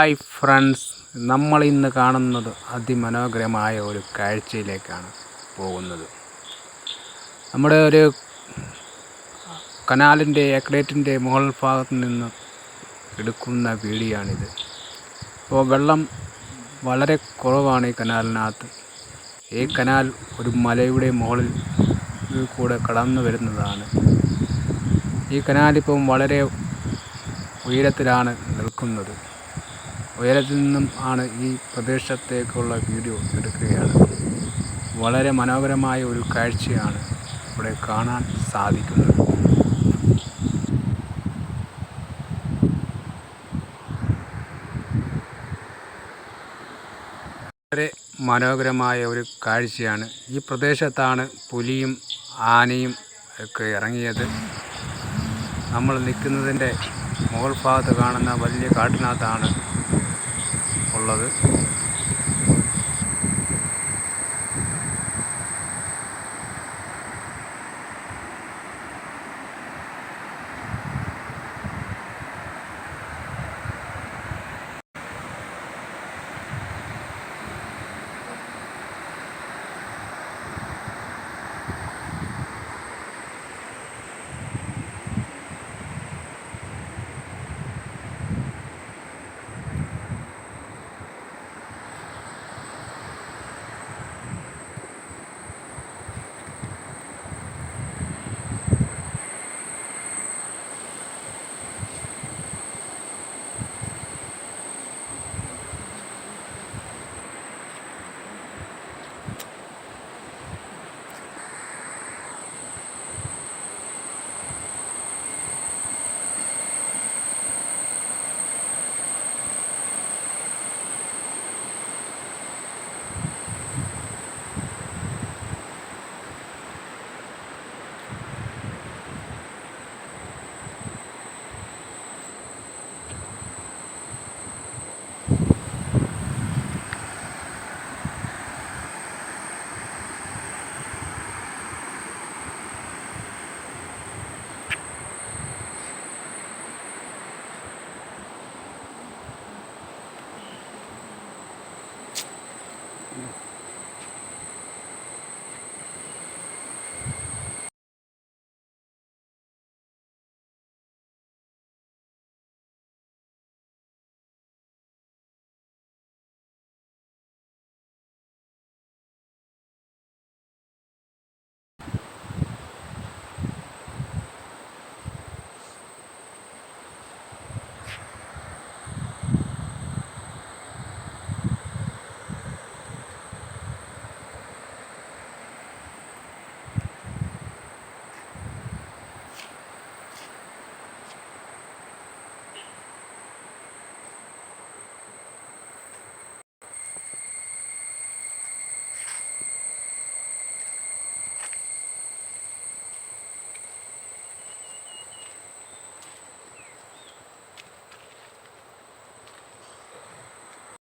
Hi friends നമ്മൾ ഇന്ന് കാണുന്നത് അതിമനോഹരമായ ഒരു കാഴ്ചയിലേക്കാണ് പോകുന്നത്. നമ്മുടെ ഒരു കനാലിന്റെ എക്ലേറ്റിന്റെ മുകൾ ഭാഗത്ത് നിന്ന് എടുക്കുന്ന വീഡിയോയാണിത്. അപ്പോൾ വെള്ളം വളരെ കുറവാണ് ഈ കനാലിനകത്ത്. ഈ കനാൽ ഒരു മലയുടെ മുകളിൽ കൂടെ കടന്നു വരുന്നതാണ്. ഈ കനാലിപ്പം വളരെ ഉയരത്തിലാണ് നിൽക്കുന്നത്. ഉയരത്തിൽ നിന്നും ആണ് ഈ പ്രദേശത്തേക്കുള്ള വീഡിയോ എടുക്കുകയാണ്. വളരെ മനോഹരമായ ഒരു കാഴ്ചയാണ് ഇവിടെ കാണാൻ സാധിക്കുന്നത്. വളരെ മനോഹരമായ ഒരു കാഴ്ചയാണ്. ഈ പ്രദേശത്താണ് പുലിയും ആനയും ഒക്കെ ഇറങ്ങിയത്. നമ്മൾ നിൽക്കുന്നതിന്റെ മുകൾ ഭാഗത്ത് കാണുന്ന വലിയ കാട്ടിനകത്താണ് ഉള്ളത്. Yeah.